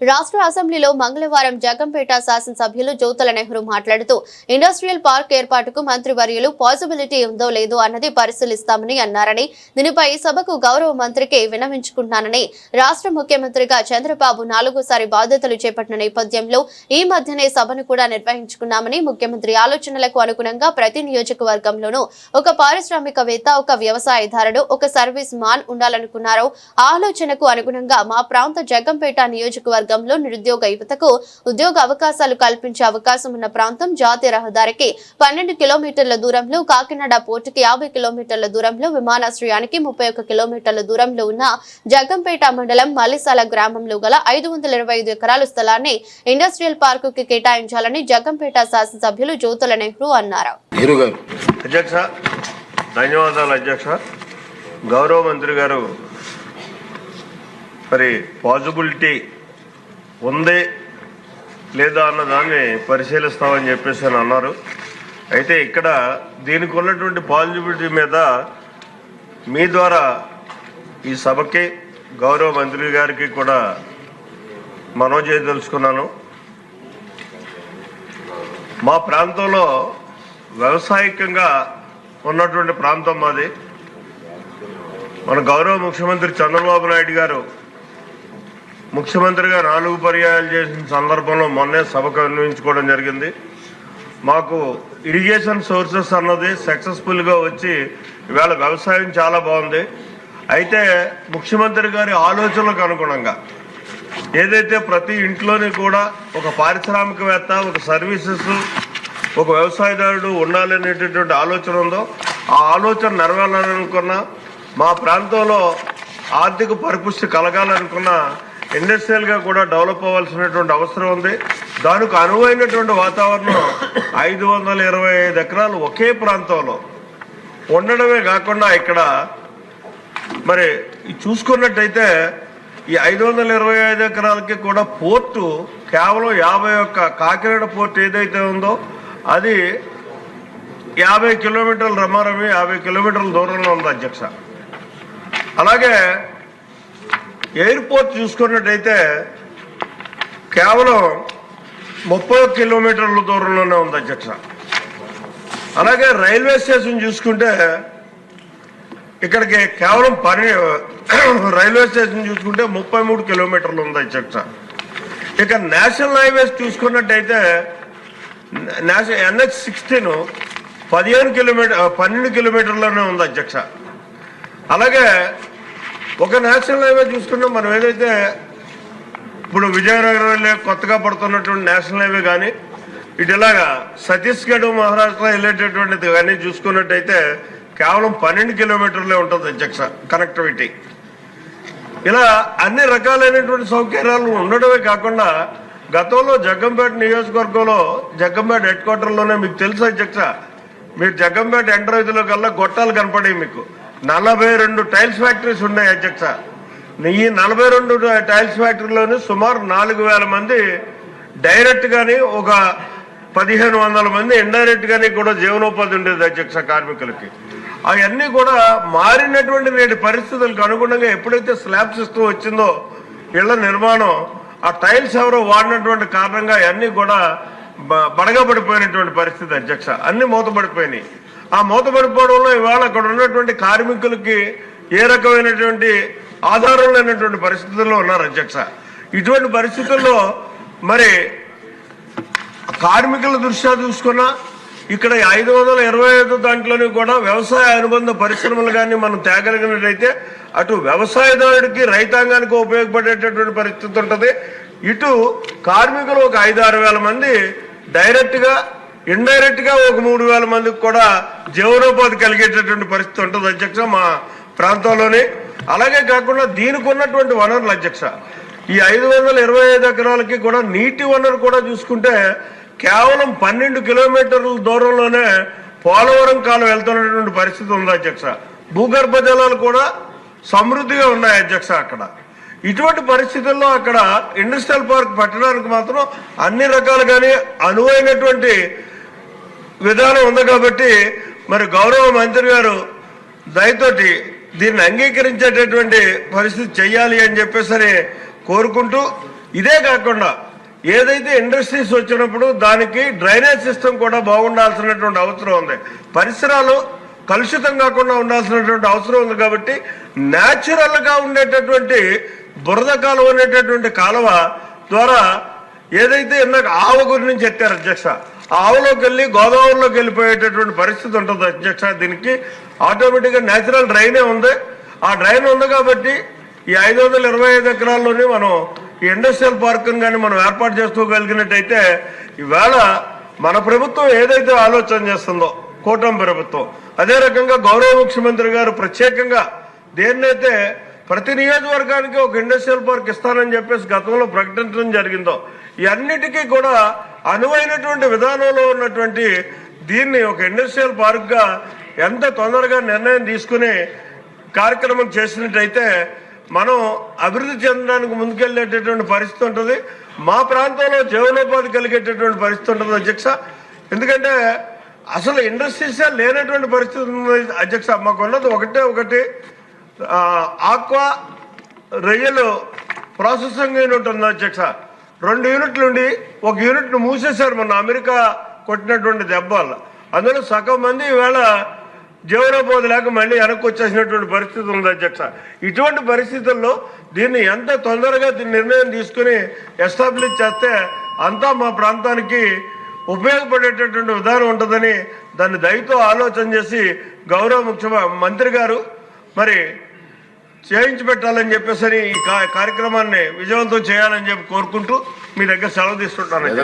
రాష్ట్ర అసెంబ్లీలో మంగళవారం జగంపేట శాసనసభ్యులు జ్యోతుల నెహ్రూ మాట్లాడుతూ ఇండస్ట్రియల్ పార్క్ ఏర్పాటుకు మంత్రివర్యులు పాసిబిలిటీ ఉందో లేదో అన్నది పరిశీలిస్తామని అన్నారని దీనిపై సభకు గౌరవ మంత్రికి వినవించుకుంటున్నానని రాష్ట్ర ముఖ్యమంత్రిగా చంద్రబాబు నాలుగోసారి బాధ్యతలు చేపట్టిన నేపథ్యంలో ఈ మధ్యనే సభను కూడా నిర్వహించుకున్నామని ముఖ్యమంత్రి ఆలోచనలకు అనుగుణంగా ప్రతి నియోజకవర్గంలోనూ ఒక పారిశ్రామికవేత్త ఒక వ్యవసాయదారుడు ఒక సర్వీస్ మాన్ ఉండాలనుకున్నారో ఆలోచనకు అనుగుణంగా మా ప్రాంత జగంపేట నియోజకవర్గం నియోజకవర్గంలో నిరుద్యోగ యువతకు ఉద్యోగ అవకాశాలు కల్పించే అవకాశం ఉన్న ప్రాంతం జాతీయ రహదారికి పన్నెండు కిలోమీటర్ల దూరంలో కాకినాడ పోర్టుకి యాభై కిలోమీటర్ల దూరంలో విమానాశ్రయానికి ముప్పై ఒక్క కిలోమీటర్ల దూరంలో ఉన్న జగంపేట మండలం మల్లిసాల గ్రామంలో గల ఐదు వందల ఇరవై ఐదు ఎకరాల స్థలాన్ని ఇండస్ట్రియల్ పార్కుకి కేటాయించాలని జగంపేట శాసనసభ్యులు జ్యోతుల నెహ్రూ అన్నారు. నెహ్రూ గారు. అధ్యక్ష ధన్యవాదాలు అధ్యక్ష. గౌరవ మంత్రి గారు మరి పాజిబిలిటీ ఉంది లేదా అన్న దాన్ని పరిశీలిస్తామని చెప్పేసి అని అన్నారు. అయితే ఇక్కడ దీనికి ఉన్నటువంటి పాజిబిలిటీ మీద మీ ద్వారా ఈ సభకి గౌరవ మంత్రి గారికి కూడా మనో చేయదలుచుకున్నాను. మా ప్రాంతంలో వ్యవసాయకంగా ఉన్నటువంటి ప్రాంతం మాది. మన గౌరవ ముఖ్యమంత్రి చంద్రబాబు నాయుడు గారు ముఖ్యమంత్రిగా నాలుగు పర్యాయాలు చేసిన సందర్భంలో మొన్నే సభకు అన్వయించుకోవడం జరిగింది. మాకు ఇరిగేషన్ సోర్సెస్ అన్నది సక్సెస్ఫుల్గా వచ్చి ఇవాళ వ్యవసాయం చాలా బాగుంది. అయితే ముఖ్యమంత్రి గారి ఆలోచనలకు అనుగుణంగా ఏదైతే ప్రతి ఇంట్లోని కూడా ఒక పారిశ్రామికవేత్త ఒక సర్వీసెస్ ఒక వ్యవసాయదారుడు ఉండాలనేటటువంటి ఆలోచన ఉందో ఆ ఆలోచన నెరవేరాలనుకున్న మా ప్రాంతంలో ఆర్థిక పరిపుష్టి కలగాలనుకున్న ఇండస్ట్రియల్గా కూడా డెవలప్ అవ్వాల్సినటువంటి అవసరం ఉంది. దానికి అనువైనటువంటి వాతావరణం ఐదు వందల ఇరవై ఐదు ఎకరాలు ఒకే ప్రాంతంలో ఉండడమే కాకుండా ఇక్కడ మరి చూసుకున్నట్టయితే ఈ ఐదు వందల ఇరవై ఐదు ఎకరాలకి కూడా పోర్టు కేవలం యాభై ఒక్క కాకినాడ పోర్టు ఏదైతే ఉందో అది యాభై కిలోమీటర్ల రమారమి యాభై కిలోమీటర్ల దూరంలో ఉంది అధ్యక్ష. అలాగే ఎయిర్పోర్ట్ చూసుకున్నట్టయితే కేవలం ముప్పై కిలోమీటర్ల దూరంలోనే ఉంది అధ్యక్ష. అలాగే రైల్వే స్టేషన్ చూసుకుంటే ఇక్కడికి కేవలం పని రైల్వే స్టేషన్ చూసుకుంటే ముప్పై మూడు కిలోమీటర్లు ఉంది అధ్యక్ష. ఇక నేషనల్ హైవేస్ చూసుకున్నట్టయితే నేషనల్ ఎన్హెచ్ సిక్స్టీన్ పదిహేను కిలోమీటర్ పన్నెండు కిలోమీటర్లోనే ఉంది అధ్యక్ష. అలాగే ఒక నేషనల్ హైవే చూసుకుంటే మనం ఏదైతే ఇప్పుడు విజయనగరం వెళ్ళే కొత్తగా పడుతున్నటువంటి నేషనల్ హైవే కానీ ఇటు ఇలాగా ఛత్తీస్గఢ్ మహారాష్ట్ర వెళ్ళేటటువంటిది కానీ చూసుకున్నట్టయితే కేవలం పన్నెండు కిలోమీటర్లే ఉంటుంది అధ్యక్ష కనెక్టివిటీ ఇలా అన్ని రకాలైనటువంటి సౌకర్యాలు ఉండడమే కాకుండా గతంలో జగ్గంపేట నియోజకవర్గంలో జగ్గంపేట హెడ్ క్వార్టర్లోనే మీకు తెలుసు అధ్యక్ష మీరు జగ్గంపేట ఎంటర్ అవుతులో కల్లా గొట్టాలు కనపడేవి మీకు. నలభై రెండు టైల్స్ ఫ్యాక్టరీస్ ఉన్నాయి అధ్యక్ష. ఈ నలభై రెండు టైల్స్ ఫ్యాక్టరీలోని సుమారు నాలుగు వేల మంది డైరెక్ట్గాని ఒక పదిహేను వందల మంది ఇండైరెక్ట్గాని కూడా జీవనోపాధి ఉండేది అధ్యక్ష కార్మికులకి. అవన్నీ కూడా మారినటువంటి నేటి పరిస్థితులకు అనుగుణంగా ఎప్పుడైతే స్లాబ్ సిస్టమ్ వచ్చిందో ఇళ్ళ నిర్మాణం ఆ టైల్స్ ఎవరో వాడినటువంటి కారణంగా అవన్నీ కూడా బడగబడిపోయినటువంటి పరిస్థితి అధ్యక్ష. అన్ని మూతపడిపోయినాయి. ఆ మూతపడిపోవడంలో ఇవాళ అక్కడ ఉన్నటువంటి కార్మికులకి ఏ రకమైనటువంటి ఆధారం లేనటువంటి పరిస్థితుల్లో ఉన్నారు అధ్యక్ష. ఇటువంటి పరిస్థితుల్లో మరి కార్మికుల దృష్ట్యా చూసుకున్నా ఇక్కడ ఐదు వందల ఇరవై ఐదు దాంట్లోని కూడా వ్యవసాయ అనుబంధ పరిశ్రమలు కానీ మనం తేగలిగినట్టయితే అటు వ్యవసాయదారుడికి రైతాంగానికి ఉపయోగపడేటటువంటి పరిస్థితి ఉంటుంది. ఇటు కార్మికులు ఒక ఐదు ఆరు వేల మంది డైరెక్ట్గా ఇండైరెక్ట్గా ఒక మూడు వేల మందికి కూడా జీవనోపాధి కలిగేటటువంటి పరిస్థితి ఉంటుంది అధ్యక్ష మా ప్రాంతంలోని. అలాగే కాకుండా దీనికి ఉన్నటువంటి వనరులు అధ్యక్ష ఈ ఐదు వందల ఇరవై ఐదు ఎకరాలకి కూడా నీటి వనరు కూడా చూసుకుంటే కేవలం పన్నెండు కిలోమీటర్ల దూరంలోనే పోలవరం కాలం వెళ్తున్నటువంటి పరిస్థితి ఉంది అధ్యక్ష. భూగర్భ జలాలు కూడా సమృద్ధిగా ఉన్నాయి అధ్యక్ష అక్కడ. ఇటువంటి పరిస్థితుల్లో అక్కడ ఇండస్ట్రియల్ పార్క్ పట్టడానికి మాత్రం అన్ని రకాలుగానే అనువైనటువంటి విధానం ఉంది కాబట్టి మరి గౌరవ మంత్రి గారు దయతోటి దీన్ని అంగీకరించేటటువంటి పరిస్థితి చెయ్యాలి అని చెప్పేసి కోరుకుంటూ ఇదే కాకుండా ఏదైతే ఇండస్ట్రీస్ వచ్చినప్పుడు దానికి డ్రైనేజ్ సిస్టమ్ కూడా బాగుండాల్సినటువంటి అవసరం ఉంది. పరిసరాలు కలుషితం కాకుండా ఉండాల్సినటువంటి అవసరం ఉంది కాబట్టి న్యాచురల్గా ఉండేటటువంటి బురద కాలువ అనేటటువంటి కాలువ ద్వారా ఏదైతే ఇందాక ఆవు గురించి ఎత్తారు అధ్యక్ష ఆవులోకి వెళ్ళి గోదావరిలోకి వెళ్ళిపోయేటటువంటి పరిస్థితి ఉంటుంది అధ్యక్ష. దీనికి ఆటోమేటిక్గా న్యాచురల్ డ్రైనే ఉంది. ఆ డ్రైన్ ఉంది కాబట్టి ఈ ఐదు వందల ఇరవై ఐదు ఎకరాల్లోనే మనం ఈ ఇండస్ట్రియల్ పార్క్ కానీ మనం ఏర్పాటు చేసుకోగలిగినట్టయితే ఈవేళ మన ప్రభుత్వం ఏదైతే ఆలోచన చేస్తుందో కూటమి ప్రభుత్వం. అదే రకంగా గౌరవ ముఖ్యమంత్రి గారు ప్రత్యేకంగా దేన్నైతే ప్రతి నియోజకవర్గానికి ఒక ఇండస్ట్రియల్ పార్క్ ఇస్తానని చెప్పేసి గతంలో ప్రకటించడం జరిగిందో ఇవన్నిటికీ కూడా అనువైనటువంటి విధానంలో ఉన్నటువంటి దీన్ని ఒక ఇండస్ట్రియల్ పార్క్గా ఎంత తొందరగా నిర్ణయం తీసుకుని కార్యక్రమం చేసినట్టయితే మనం అభివృద్ధి చెందడానికి ముందుకెళ్ళేటటువంటి పరిస్థితి ఉంటుంది. మా ప్రాంతంలో జీవనోపాధి కలిగేటటువంటి పరిస్థితి ఉంటుంది అధ్యక్ష. ఎందుకంటే అసలు ఇండస్ట్రీస్ లేనటువంటి పరిస్థితి ఉంది అధ్యక్ష మాకు ఉన్నది ఒకటే ఒకటి. ఆక్వా రొయ్యలు ప్రాసెసింగ్ యూనిట్ ఉంది అధ్యక్ష. రెండు యూనిట్లు ఉండి ఒక యూనిట్ను మూసేశారు మొన్న అమెరికా కొట్టినటువంటి దెబ్బ వల్ల అందులో సగం మంది ఈవేళ జీవనోపాధి లేక మళ్ళీ వెనక్కి వచ్చేసినటువంటి పరిస్థితి ఉంది అధ్యక్ష. ఇటువంటి పరిస్థితుల్లో దీన్ని ఎంత తొందరగా నిర్ణయం తీసుకుని ఎస్టాబ్లిష్ చేస్తే అంతా మా ప్రాంతానికి ఉపయోగపడేటటువంటి విధానం ఉంటుందని దాన్ని దయతో ఆలోచన చేసి గౌరవ ముఖ్య మంత్రి గారు మరి చేయించి పెట్టాలని చెప్పేసి ఈ కార్యక్రమాన్ని విజయవంతం చేయాలని చెప్పి కోరుకుంటూ మీ దగ్గర సెలవు తీసుకుంటాను